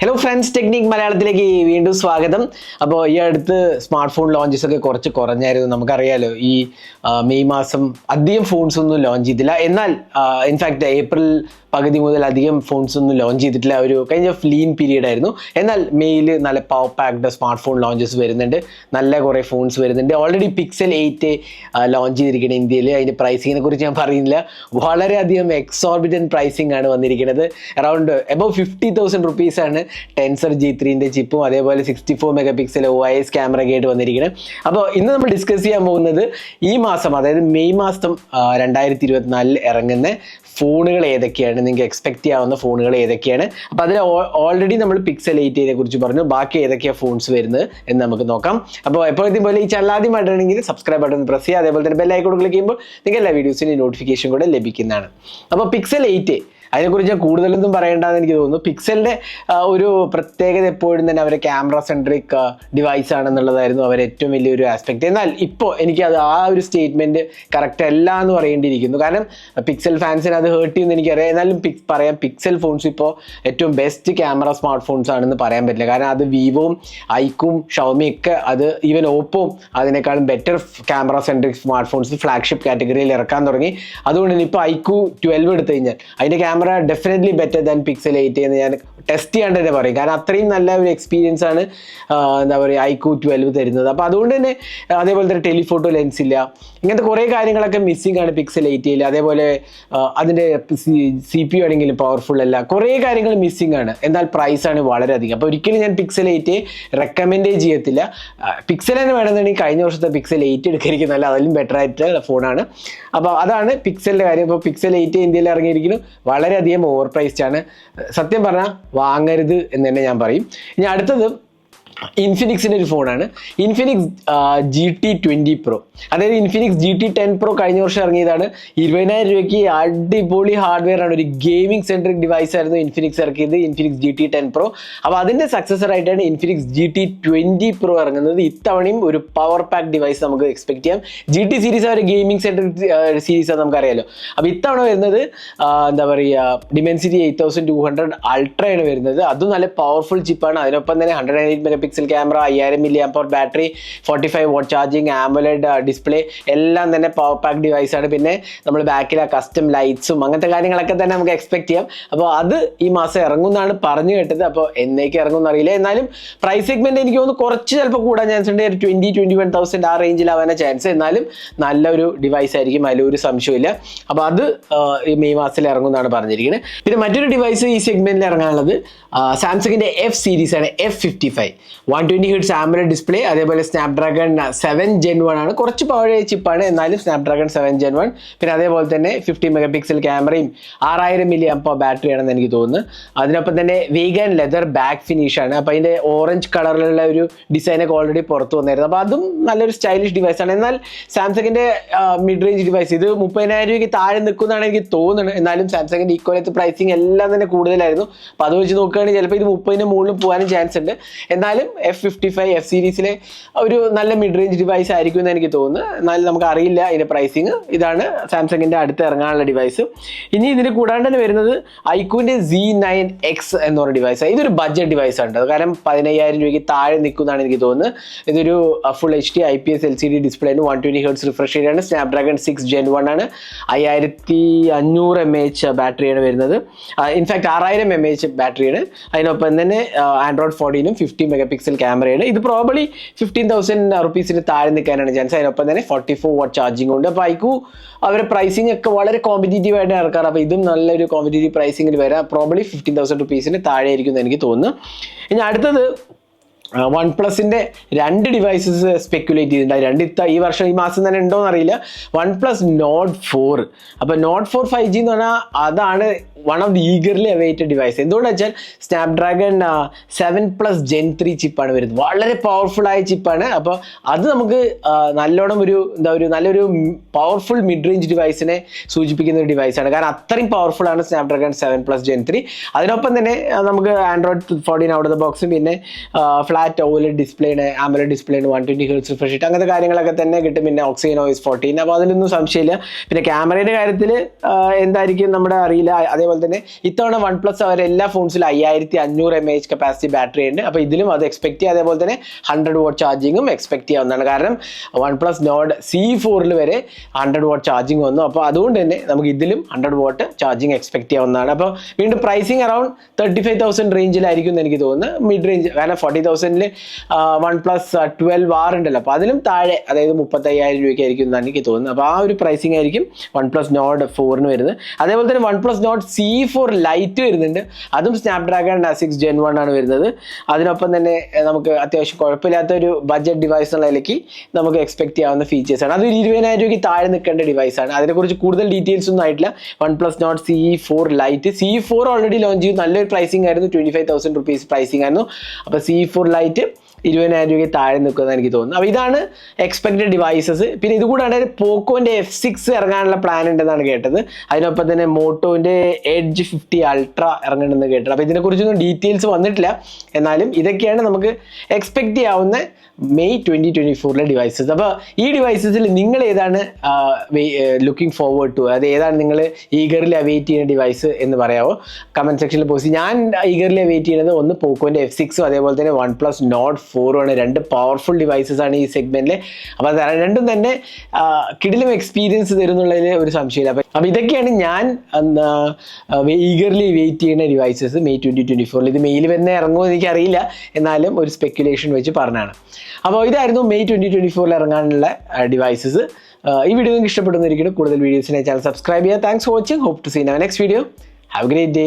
Hello friends technique മലയാളത്തിലേക്ക് വീണ്ടും സ്വാഗതം. അപ്പോൾ ഈ അടുത്ത് സ്മാർട്ട് ഫോൺ ലോഞ്ചസ് ഒക്കെ കുറച്ച് കുറഞ്ഞായിരുന്നു. നമുക്കറിയാലോ ഈ മെയ് മാസം അധികം ഫോൺസ് ഒന്നും ലോഞ്ച് ചെയ്തില്ല. എന്നാൽ ഇൻഫാക്ട് ഏപ്രിൽ പകുതി മുതൽ അധികം ഫോൺസ് ഒന്നും ലോഞ്ച് ചെയ്തിട്ടില്ല. ഒരു കഴിഞ്ഞ ഫ്ലീൻ പീരീഡ് ആയിരുന്നു. എന്നാൽ മെയിൽ നല്ല power packed smart phone launches വരുന്നുണ്ട്. നല്ല കുറേ ഫോൺസ് വരുന്നുണ്ട്. ഓൾറെഡി പിക്സൽ എയ്റ്റ് ലോഞ്ച് ചെയ്തിരിക്കുന്നത് ഇന്ത്യയിൽ അതിന്റെ പ്രൈസിങ്ങിനെ കുറിച്ച് ഞാൻ പറയുന്നില്ല. വളരെയധികം എക്സോർബിറ്റൻ പ്രൈസിംഗ് ആണ് വന്നിരിക്കുന്നത് around above fifty thousand rupees ആണ് ടെൻസർ ജി ത്രീന്റെ ചിപ്പും അതേപോലെ sixty four mega pixel O I S camera ആയിട്ട് വന്നിരിക്കുന്നത് അപ്പോൾ ഇന്ന് നമ്മൾ ഡിസ്കസ് ചെയ്യാൻ പോകുന്നത് ഈ മാസം അതായത് മെയ് മാസം രണ്ടായിരത്തി ഇരുപത്തിനാലിൽ ഇറങ്ങുന്ന ഫോണുകൾ ഏതൊക്കെയാണ്? നിങ്ങൾക്ക് എക്സ്പെക്ട് ചെയ്യാവുന്ന ഫോണുകൾ ഏതൊക്കെയാണ്? അപ്പോൾ അതിൽ ഓൾറെഡി നമ്മൾ പിക്സൽ എയ്റ്റിനെ കുറിച്ച് പറഞ്ഞു. ബാക്കി ഏതൊക്കെയാണ് ഫോൺസ് വരുന്നത് എന്ന് നമുക്ക് നോക്കാം. അപ്പോൾ എപ്പോഴത്തെ പോലെ ഈ ചാനൽ ആദ്യമായിട്ടാണെങ്കിൽ സബ്സ്ക്രൈബ് ബട്ടൺ പ്രസ് ചെയ്യുക. അതേപോലെ തന്നെ ബെല്ലൈക്കോട് ക്ലിക്ക് ചെയ്യുമ്പോൾ നിങ്ങൾക്ക് എല്ലാ വീഡിയോസിന്റെ നോട്ടിഫിക്കേഷൻ കൂടെ ലഭിക്കുന്നതാണ്. അപ്പോൾ പിക്സൽ എയ്റ്റ് അതിനെക്കുറിച്ച് ഞാൻ കൂടുതലൊന്നും പറയേണ്ടതെന്ന് എനിക്ക് തോന്നുന്നു. പിക്സലിന്റെ ഒരു പ്രത്യേകത എപ്പോഴും തന്നെ അവർ ക്യാമറ സെൻട്രിക് ഡിവൈസ് ആണെന്നുള്ളതായിരുന്നു അവർ ഏറ്റവും വലിയൊരു ആസ്പെക്റ്റ് എന്നാൽ ഇപ്പോൾ എനിക്ക് അത് ആ ഒരു സ്റ്റേറ്റ്മെന്റ് കറക്റ്റ് അല്ല എന്ന് പറയേണ്ടിയിരിക്കുന്നു. കാരണം പിക്സൽ ഫാൻസിന് അത് ഹേർട്ട് ചെയ്യുമെന്ന് എനിക്കറിയാം. എന്നാലും പിക് പറയാം പിക്സൽ ഫോൺസ് ഇപ്പോൾ ഏറ്റവും ബെസ്റ്റ് ക്യാമറ സ്മാർട്ട് ഫോൺസ് ആണെന്ന് പറയാൻ പറ്റില്ല. കാരണം അത് വിവോയും ഐക്കും ഷൗമിയും ഒക്കെ അത് ഈവൻ ഓപ്പോവും അതിനേക്കാളും better camera centric smart phones flagship കാറ്റഗറിയിൽ ഇറക്കാൻ തുടങ്ങി. അതുകൊണ്ട് തന്നെ ഇപ്പോൾ ഐക്കു ട്വൽവ് എടുത്തു കഴിഞ്ഞാൽ അതിന്റെ camera definitely better than Pixel eight എന്ന് ഞാൻ ടെസ്റ്റ് ചെയ്യാണ്ട് തന്നെ പറയും കാരണം അത്രയും നല്ല ഒരു എക്സ്പീരിയൻസ് ആണ് എന്താ പറയുക ഐക്യു ട്വൽവ് തരുന്നത്. അപ്പോൾ അതുകൊണ്ട് തന്നെ അതേപോലെ തന്നെ ടെലിഫോട്ടോ ലെൻസ് ഇല്ല. ഇങ്ങനത്തെ കുറേ കാര്യങ്ങളൊക്കെ മിസ്സിംഗ് ആണ് പിക്സൽ എയ്റ്റിയിൽ അതേപോലെ അതിന്റെ സി പി യു ആണെങ്കിലും പവർഫുൾ അല്ല. കുറേ കാര്യങ്ങൾ മിസ്സിംഗ് ആണ്. എന്നാൽ പ്രൈസ് ആണ് വളരെയധികം അപ്പോൾ ഒരിക്കലും ഞാൻ പിക്സൽ എയ്റ്റ് റെക്കമെൻഡ് ചെയ്യത്തില്ല. പിക്സൽ തന്നെ വേണമെന്നുണ്ടെങ്കിൽ കഴിഞ്ഞ വർഷത്തെ പിക്സൽ എയ്റ്റ് എടുക്കാതിരിക്കുന്നല്ല അതിലും ബെറ്റർ ആയിട്ടുള്ള ഫോണാണ് അപ്പോൾ അതാണ് പിക്സലിന്റെ കാര്യം. ഇപ്പോൾ പിക്സൽ എയ്റ്റ് ഇന്ത്യയിൽ ഇറങ്ങിയിരിക്കുന്നു. വളരെയധികം ഓവർ പ്രൈസ്ഡ് ആണ്. സത്യം പറഞ്ഞാൽ വാങ്ങരുത് എന്ന് തന്നെ ഞാൻ പറയും. ഇനി അടുത്തത് ഇൻഫിനിക്സിന്റെ ഒരു ഫോണാണ്. Infinix G T twenty pro അതായത് Infinix G T ten pro കഴിഞ്ഞ വർഷം ഇറങ്ങിയതാണ്. ഇരുപതിനായിരം രൂപയ്ക്ക് അടിപൊളി ഹാർഡ്വെയർ ആണ്. ഒരു ഗെയിമിംഗ് സെൻട്രിക് ഡിവൈസ് ആയിരുന്നു ഇൻഫിനിക്സ് ഇറക്കിയത് Infinix G T ten pro അപ്പോൾ അതിന്റെ സക്സസർ ആയിട്ടാണ് Infinix G T twenty pro ഇറങ്ങുന്നത്. ഇത്തവണയും ഒരു പവർ പാക്ക് ഡിവൈസ് നമുക്ക് എക്സ്പെക്ട് ചെയ്യാം. ജി ടി സീരീസ് ഒരു ഗെയിമിംഗ് സെൻട്രിക് സീരീസ് ആണ് നമുക്കറിയാലോ. അപ്പോൾ ഇത്തവണ വരുന്നത് എന്താ പറയുക Dimensity eight thousand two hundred അൾട്രയാണ് വരുന്നത്. അതും നല്ല പവർഫുൾ ചിപ്പാണ് അതിനൊപ്പം തന്നെ hundred and eight mega pixel camera അയ്യായിരം milli amp hour battery forty five watt charging AMOLED display എല്ലാം തന്നെ പവർ പാക്ക് ആണ്. പിന്നെ നമ്മൾ ബാക്കിൽ ആ കസ്റ്റം ലൈറ്റ്സും അങ്ങനത്തെ കാര്യങ്ങളൊക്കെ തന്നെ നമുക്ക് എക്സ്പെക്ട് ചെയ്യാം. അപ്പോൾ അത് ഈ മാസം ഇറങ്ങുമെന്നാണ് പറഞ്ഞു കേട്ടത്. അപ്പോൾ എന്നേക്ക് ഇറങ്ങുമെന്ന് അറിയില്ല. എന്നാലും പ്രൈസ് സെഗ്മെന്റ് എനിക്ക് തോന്നുന്നു കുറച്ച് ചിലപ്പോൾ കൂടാൻ ചാൻസ് ഉണ്ട്. ഒരു ട്വന്റി ട്വന്റി വൺ തൗസൻഡ് ആ റേഞ്ചിലാവാനാണ് ചാൻസ് എന്നാലും നല്ലൊരു ഡിവൈസ് ആയിരിക്കും. അതിലൊരു സംശയമില്ല അപ്പോൾ അത് ഈ മെയ് മാസത്തിൽ ഇറങ്ങുമെന്നാണ് പറഞ്ഞിരിക്കുന്നത്. പിന്നെ മറ്റൊരു ഡിവൈസ് ഈ സെഗ്മെന്റിൽ ഇറങ്ങാനുള്ളത് സാംസങ്ങിന്റെ എഫ് സീരീസ് ആണ്. F fifty five one twenty hertz ആംബുലർ display അതേപോലെ സ്നാപ്ഡ്രാഗൺ സെവൻ ജെൻ വൺ ആണ്. കുറച്ച് പഴയ ചിപ്പാണ് എന്നാലും സ്നാപ്ഡ്രാഗൺ സെവൻ ജെൻ വൺ പിന്നെ അതേപോലെ തന്നെ ഫിഫ്റ്റി മെഗാ പിക്സൽ ക്യാമറയും ആറായിരം മില്ലി അമ്പോ ബാറ്ററി ആണെന്ന് എനിക്ക് തോന്നുന്നു. അതിനൊപ്പം തന്നെ വീഗൻ ലെതർ ബാക്ക് ഫിനിഷ് ആണ്. അപ്പോൾ അതിന്റെ ഓറഞ്ച് കളറിലുള്ള ഒരു ഡിസൈനൊക്കെ ഓൾറെഡി പുറത്ത് വന്നായിരുന്നു അപ്പോൾ അതും നല്ലൊരു സ്റ്റൈലിഷ് ഡിവൈസ് ആണ്. എന്നാൽ സാംസങ്ങിന്റെ മിഡ് റേഞ്ച് ഡിവൈസ് ഇത് മുപ്പതിനായിരം രൂപയ്ക്ക് താഴെ നിൽക്കുന്നതാണ് എനിക്ക് തോന്നുന്നത്. എന്നാലും സാംസങ്ങിന്റെ ഈക്വലത്ത് പ്രൈസിങ് എല്ലാം തന്നെ കൂടുതലായിരുന്നു. അപ്പോൾ അത് വെച്ച് നോക്കുകയാണെങ്കിൽ ചിലപ്പോൾ ഇത് മുപ്പതിന് മുകളിൽ പോകാനും ചാൻസ് ഉണ്ട്. എന്നാലും എഫ് ഫിഫ്റ്റി ഫൈവ് എഫ് സീരീസിലെ ഒരു നല്ല മിഡ് റേഞ്ച് ഡിവൈസ് ആയിരിക്കും എന്ന് എനിക്ക് തോന്നുന്നു. എന്നാലും നമുക്ക് അറിയില്ല ഇതിന്റെ പ്രൈസിങ് ഇതാണ് സാംസങ്ങിന്റെ അടുത്ത് ഇറങ്ങാനുള്ള ഡിവൈസ് ഇനി ഇതിന് കൂടാണ്ട് തന്നെ വരുന്നത് ഐക്യൂന്റെ സി നയൻ എക്സ് എന്ന് പറഞ്ഞ ഡിവൈസ് ഇതൊരു ബഡ്ജറ്റ് ഡിവൈസ് ആണ് കാരണം പതിനയ്യായിരം രൂപയ്ക്ക് താഴെ നിൽക്കുന്നതാണ് എനിക്ക് തോന്നുന്നത്. ഇതൊരു full H D I P S L C D display ആണ്. വൺ ട്വന്റി ഹേർട്സ് റിഫ്രഷ് ആണ്. സ്നാപ്ഡ്രാഗൺ സിക്സ് ജെൻ വൺ ആണ്. അയ്യായിരത്തി അഞ്ഞൂറ് എം എച്ച് ബാറ്ററിയാണ് വരുന്നത്. ഇൻഫാക്ട് ആറായിരം എം എച്ച് ബാറ്ററിയാണ് അതിനൊപ്പം തന്നെ ആൻഡ്രോയിഡ് ഫോർട്ടീനും ഫിഫ്റ്റി മെഗാ പിക്സൽ ക്യാമറയാണ് ഇത് പ്രോബ്ലി ഫിഫ്റ്റീൻ തൗസൻഡ് റുപ്പീസിന് താഴെ നിൽക്കാനാണ് ചാൻസ് അതിനൊപ്പം തന്നെ ഫോർട്ടി ഫോർ വാട്ട് ചാർജിങ് ഉണ്ട്. അപ്പോൾ ഐക്കു അവരുടെ പ്രൈസിംഗ് ഒക്കെ വളരെ കോമ്പറ്റേറ്റീവ് ആയിട്ട് ഇറക്കാറ്. അപ്പോൾ ഇതും നല്ലൊരു കോമ്പറ്റേറ്റീവ് പ്രൈസിംഗിൽ വരാം. പ്രോബ്ലി ഫിഫ്റ്റീൻ തൗസൻഡ് റുപ്പീസിന് താഴെ ആയിരിക്കും എന്ന് എനിക്ക് തോന്നുന്നു. ഇനി അടുത്തത് വൺ പ്ലസിന്റെ രണ്ട് ഡിവൈസസ് സ്പെക്കുലേറ്റ് ചെയ്തിട്ടുണ്ട് രണ്ട് ഈ വർഷം ഈ മാസം തന്നെ ഉണ്ടോ അറിയില്ല. വൺ പ്ലസ് നോട്ട് ഫോർ അപ്പൊ നോട്ട് ഫോർ ഫൈവ് ജി എന്ന് പറഞ്ഞാൽ അതാണ് one of the eagerly awaited device എന്തുകൊണ്ടെന്ന് വെച്ചാൽ Snapdragon seven plus gen three ചിപ്പാണ് വരുന്നത്. വളരെ പവർഫുൾ ആയ ചിപ്പാണ് അപ്പോൾ അത് നമുക്ക് നല്ലോണം ഒരു എന്താ ഒരു നല്ലൊരു പവർഫുൾ മിഡ് റേഞ്ച് ഡിവൈസിനെ സൂചിപ്പിക്കുന്ന ഒരു ഡിവൈസാണ് കാരണം അത്രയും പവർഫുൾ ആണ് Snapdragon seven plus gen three അതിനൊപ്പം തന്നെ നമുക്ക് Android fourteen out of the ബോക്സും പിന്നെ ഫ്ലാറ്റ് ഓല ഡിസ്പ്ലേന് ആമല ഡിസ്പ്ലേന് വൺ ട്വന്റി ഹെൽസ് റിഫ്രഷ് ഇട്ട് അങ്ങനത്തെ കാര്യങ്ങളൊക്കെ തന്നെ കിട്ടും. പിന്നെ ഓക്സിജൻ ഓയിസ് ഫോർട്ടീൻ അപ്പോൾ അതിലൊന്നും സംശയമില്ല. പിന്നെ ക്യാമറയുടെ കാര്യത്തിൽ എന്തായിരിക്കും നമ്മുടെ അറിയില്ല. അതേപോലെ അതേപോലെ തന്നെ ഇത്തവണ വൺ പ്ലസ് അവർ എല്ലാ ഫോൺസിലും അയ്യായിരത്തി അഞ്ഞൂറ് എം എച്ച് കപ്പാസിറ്റി ബാറ്ററി ഉണ്ട്. അപ്പോൾ ഇതിലും അത് എക്സ്പെക്ട് ചെയ്യുക അതേപോലെ തന്നെ ഹൺഡ്രഡ് വാട്ട് ചാർജിങ്ങും എക്സ്പെക്ട് ചെയ്യാവുന്നതാണ്. കാരണം വൺ പ്ലസ് നോഡ് സി ഫോറിൽ വരെ ഹൺഡ്രഡ് വാട്ട് ചാർജിങ് വന്നു. അപ്പോൾ അതുകൊണ്ട് തന്നെ നമുക്ക് ഇതിലും ഹൺഡ്രഡ് വാട്ട് ചാർജിങ് എക്സ്പെക്ട് ചെയ്യാവുന്നതാണ്. അപ്പോൾ വീണ്ടും pricing around thirty five thousand റേഞ്ചിലായിരിക്കും എന്ന് എനിക്ക് തോന്നുന്നു. മിഡ് റേഞ്ച് കാരണം ഫോർട്ടി തൗസൻഡിൽ വൺ പ്ലസ് ട്വൽവ് ആർ ഉണ്ടല്ലോ. അപ്പോൾ അതിലും താഴെ അതായത് മുപ്പത്തയ്യായിരം രൂപയ്ക്കായിരിക്കും എന്നാണ് എനിക്ക് തോന്നുന്നത്. അപ്പോൾ ആ ഒരു പ്രൈസിങ് ആയിരിക്കും വൺ പ്ലസ് നോഡ് ഫോറിന് വരുന്നത്. അതേപോലെ തന്നെ OnePlus Nord CE four lite വരുന്നുണ്ട്. അതും സ്നാപ്ഡ്രാഗൺ സിക്സ് ജെൻ വൺ ആണ് വരുന്നത്. അതിനൊപ്പം തന്നെ നമുക്ക് അത്യാവശ്യം കുഴപ്പമില്ലാത്ത ഒരു ബഡ്ജറ്റ് ഡിവൈസ് എന്നുള്ള നിലയ്ക്ക് നമുക്ക് എക്സ്പെക്ട് ചെയ്യാവുന്ന ഫീച്ചേഴ്സ് ആണ്. അതൊരു ഇരുപതിനായിരം രൂപയ്ക്ക് താഴെ നിൽക്കേണ്ട ഡിവൈസ് ആണ്. അതിനെക്കുറിച്ച് കൂടുതൽ ഡീറ്റെയിൽസ് ഒന്നും ആയിട്ടില്ല. OnePlus Nord CE four lite CE four already launch ചെയ്തു. നല്ലൊരു പ്രൈസിംഗ് ആയിരുന്നു. Twenty five thousand rupees pricing ആയിരുന്നു. അപ്പോൾ സി ഫോർ ലൈറ്റ് ഇരുപതിനായിരം രൂപയ്ക്ക് താഴെ നിൽക്കുമെന്ന് എനിക്ക് തോന്നുന്നു. അപ്പോൾ ഇതാണ് എക്സ്പെക്റ്റഡ് ഡിവൈസസ് പിന്നെ ഇത് കൂടാതെ പോക്കോന്റെ എഫ് സിക്സ് ഇറങ്ങാനുള്ള പ്ലാൻ ഉണ്ടെന്നാണ് കേട്ടത്. അതിനൊപ്പം തന്നെ മോട്ടോന്റെ എഡ്ജ് ഫിഫ്റ്റി അൾട്ര ഇറങ്ങണമെന്ന് കേട്ടത് അപ്പോൾ ഇതിനെക്കുറിച്ചൊന്നും ഡീറ്റെയിൽസ് വന്നിട്ടില്ല. എന്നാലും ഇതൊക്കെയാണ് നമുക്ക് എക്സ്പെക്റ്റ് ചെയ്യാവുന്ന മെയ് ട്വന്റി ട്വന്റി ഫോറിലെ ഡിവൈസസ് അപ്പോൾ ഈ ഡിവൈസസിൽ നിങ്ങൾ ഏതാണ് ലുക്കിംഗ് ഫോർവേഡ് ടു അത് ഏതാണ് നിങ്ങൾ ഈഗറിൽ വെയിറ്റ് ചെയ്യുന്ന ഡിവൈസ് എന്ന് പറയാമോ കമന്റ് സെക്ഷനിൽ പോസ്റ്റ് ഞാൻ ഈഗറിൽ വെയിറ്റ് ചെയ്യുന്നത് ഒന്ന് പോക്കോന്റെ എഫ് സിക്സും അതേപോലെ തന്നെ വൺ പ്ലസ് നോട്ട് ഫോറും ആണ്. രണ്ട് പവർഫുൾ ഡിവൈസസ് ആണ് ഈ സെഗ്മെന്റിൽ അപ്പോൾ രണ്ടും തന്നെ കിടിലും എക്സ്പീരിയൻസ് തരുന്നുള്ളതിൽ ഒരു സംശയമില്ല. അപ്പോൾ അപ്പോൾ ഇതൊക്കെയാണ് ഞാൻ ഈഗർലി വെയിറ്റ് ചെയ്യുന്ന ഡിവൈസസ് മെയ് ട്വന്റി ട്വന്റി ഫോറിൽ ഇത് മെയിൽ വന്നെ ഇറങ്ങുമോ എനിക്കറിയില്ല. എന്നാലും ഒരു സ്പെക്കുലേഷൻ വെച്ച് പറഞ്ഞാണ് അപ്പോൾ ഇതായിരുന്നു മെയ് ട്വന്റി ട്വന്റി ഫോറിൽ ഇറങ്ങാനുള്ള ഡിവൈസസ് ഈ വീഡിയോ നിങ്ങൾക്ക് ഇഷ്ടപ്പെടുന്നതായിരിക്കും കൂടുതൽ വീഡിയോസിനെ ചാനൽ സബ്സ്ക്രൈബ് ചെയ്യുക. Thanks for watching hope to see next video have great day